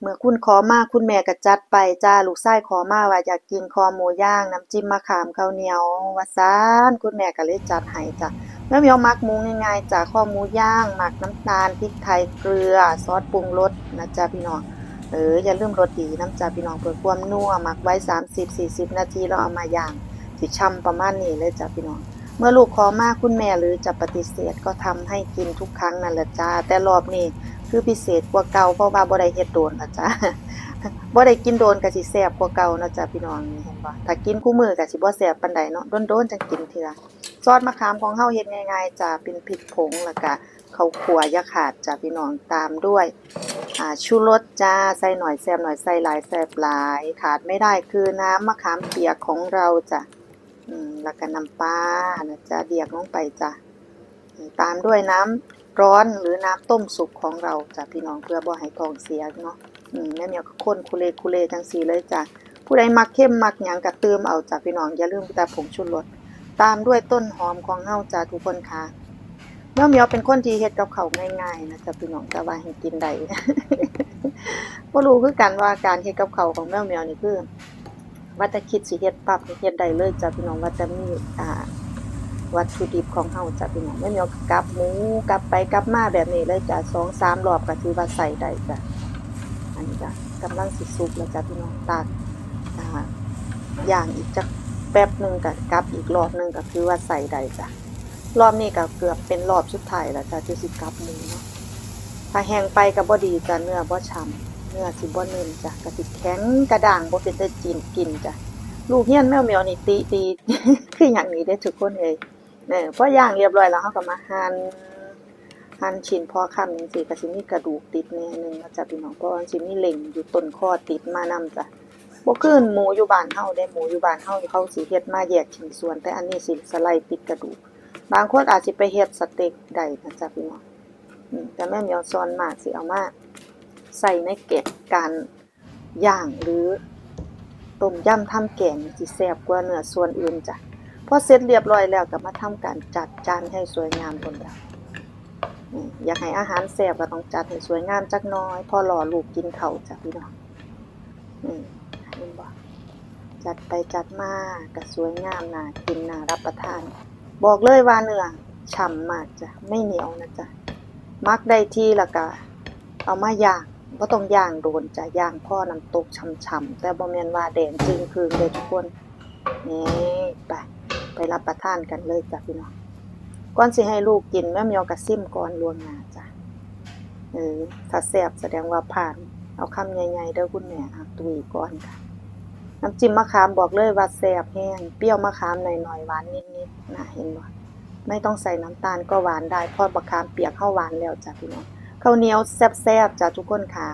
เมื่อคุณขอมาคุณแม่ก็จัดไปจ้า ลูกชายขอมาว่าอยากกินคอหมูย่าง น้ำจิ้มมะขาม ข้าวเหนียว ว่าซานคุณแม่ก็เลยจัดให้จ้ะแม่เหมียวมักหมูง่ายๆจ้ะข้อหมูย่าง หมักน้ำตาล พริกไทย เกลือ ซอสปรุงรสนะจ๊ะพี่น้อง เออ อย่าลืมรสดีน้ำจ้ะพี่น้องเพื่อความนัว หมักไว้ 30-40 นาทีแล้วเอามาย่างสิช่ำประมาณนี้เลยจ้ะพี่น้อง เมื่อลูกขอมาคุณแม่หรือจะปฏิเสธก็ทำให้กินทุกครั้งนั่นแหละจ้า แต่รอบนี้ คือพิเศษกว่าเก่าเพราะว่าบ่ได้เฮ็ดโดนนะจ้าบ่ได้กินโดนก็สิแซ่บกว่าเก่านะจ้ะพี่น้องเห็นบ่ถ้ากินคู่มือก็สิบ่แซ่บปานใดเนาะโดนๆจังกินเทื่อซอสมะขามของเฮาเฮ็ดง่ายๆจ้ะเป็นพริกผงแล้วก็ข้าวคั่วยาขาดจ้ะพี่น้องตามด้วยอ่าชูรสจ้าใส่หน่อยแซ่บหน่อยใส่หลายแซ่บหลายขาดไม่ได้คือน้ำมะขามเปียกของเราจ้ะอืมแล้วก็น้ำปลานะจ๊ะเดียกลงไปจ้ะตามด้วยน้ำ ร้อนหรือน้ำต้มสุกของเราจ้ะพี่น้องเพื่อบ่ให้ท้องเสียเนาะอืมแม่เมียวก็คนคุเลคุเลจังสีเลยจ้ะผู้ใดมักเข้มมักหยังก็เติมเอาจ้ะพี่น้องอย่าลืมแต่ผงชูรสตามด้วยต้นหอมของเฮาจ้ะทุกคนค่ะแม่เมียวเป็นคนที่เฮ็ดกับข้าง่ายๆนะจ้ะพี่น้องแต่ว่าให้กินได้บ่รู้คือกันว่าการเฮ็ดกับข้าของแม่เมียวนี่คือว่าแต่คิดสิเฮ็ดปั๊บเฮ็ดได้เลยจ้ะพี่น้องว่าแต่มีอ่า วัตถุดิบของเฮาจ้ะพี่น้องไม่มีเอากลับหมูกลับไปกลับมาแบบนี้เลยจ้ะ2 3รอบก็ถือว่าใส่ได้จ้ะอันนี้จ้ะกำลังสิสุกแล้วจ้ะพี่น้องตากอย่างอีกจักแป๊บหนึงก็กลับอีกรอบหนึงก็คือว่าใส่ได้จ้ะรอบนี้ก็เกือบเป็นรอบสุดท้ายแล้วจ้ะที่สิกลับหมูเนาะถ้าแห้งไปก็บ่ดีจ้ะเนื้อบ่ฉ่ำเนื้อสิบ่นิ่มจ้ะกระสิแข็งกระด้างบ่เป็นตาจีนกินจ้ะลูกเฮียนแมวเหมียวนี่ติตีคือหยังนี้เด้ทุกคนเอ้ย เน่พอย่างเรียบร้อยแล้วเฮาก็มาหั่นหั่นชิ้นพอคำจังซี่ก็สิมีกระดูกติดแหน่หนึงนะจ้ะพี่น้องเพราะว่ามันสิมีเหล็งอยู่ต้นคอติดมานํจ้ะบ่คือหมูอยู่บ้านเฮาเด้หมูอยู่บ้านเฮาเขาสิเฮ็ดมาแยกชิ้นส่วน แต่อันนี้สิสไลด์ติดกระดูก บางคนอาจสิไปเฮ็ดสเต็กได้นะจ๊ะพี่น้องอืมแต่แม่เหมียวสอนมากสิเอามาใส่ในเกล็ดการย่างหรือต้มยำทำแกงสิแซ่บกว่าเนื้อส่วนอื่นจ้ะ พอเสร็จเรียบร้อยแล้วก็มาทำการจัดจานให้สวยงามคนเดียวอยากให้อาหารแซ่บก็ต้องจัดให้สวยงามจักน้อย พอรอลูกกินเขาจ้ะพี่น้องอืมเห็นบ่จัดไปจัดมาก็สวยงามน่ากินน่ารับประทาน บอกเลยว่าเนื้อฉ่ำมากจ้ะไม่เหนียวนะจ๊ะมักได้ที่ล้วก็เอามาย่างบ่ต้องย่างโดนจะย่างพ่อน้ำตกช่ำๆแต่บ่แม่นว่าแดงจึงคืนเลยทุกคนนี่ไป รับประทานกันเลยจ้ะพี่น้องก่อนสิให้ลูกกินแม่เมียวกระซิมก่อนลวงหน้าจ้ะเออถ้าแซ่บแสดงว่าผ่าน เอาคำใหญ่ๆเด้อคุณแม่อะตุยก่อนค่ะน้ำจิ้มมะขามบอกเลยว่าแซ่บแห้งเปรี้ยวมะขามหน่อยๆหวานนิดๆนะเห็นบ่ไม่ต้องใส่น้ำตาลก็หวานได้เพราะมะขามเปียกเข้าหวานแล้วจ้ะพี่น้องข้าวเหนียวแซ่บๆจ้ะทุกคนค่ะ